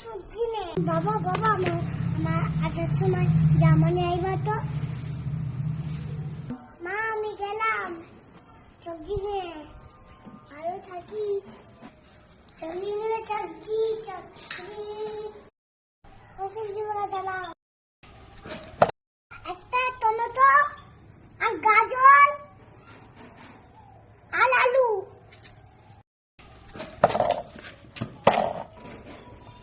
সবজি নেই বাবা বাবা, আমার আমার আসার সময় জামা আইবা তো। মা, আমি গেলাম। সবজি নিয়ে ভালো থাকিস সবজি নিয়ে সবজি সবজি ও সবজি বলে গেলাম একটা টমেটো আর গাজর আর আলু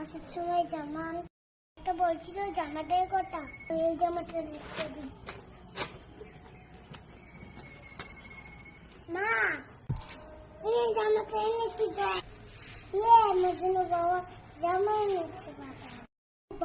আসার সময় জামা। তো বলছিল জামাটাই কটা। এই জামাটা রেখে দিই মা, এই জামাটা এনে কি দেয় আমার জন্য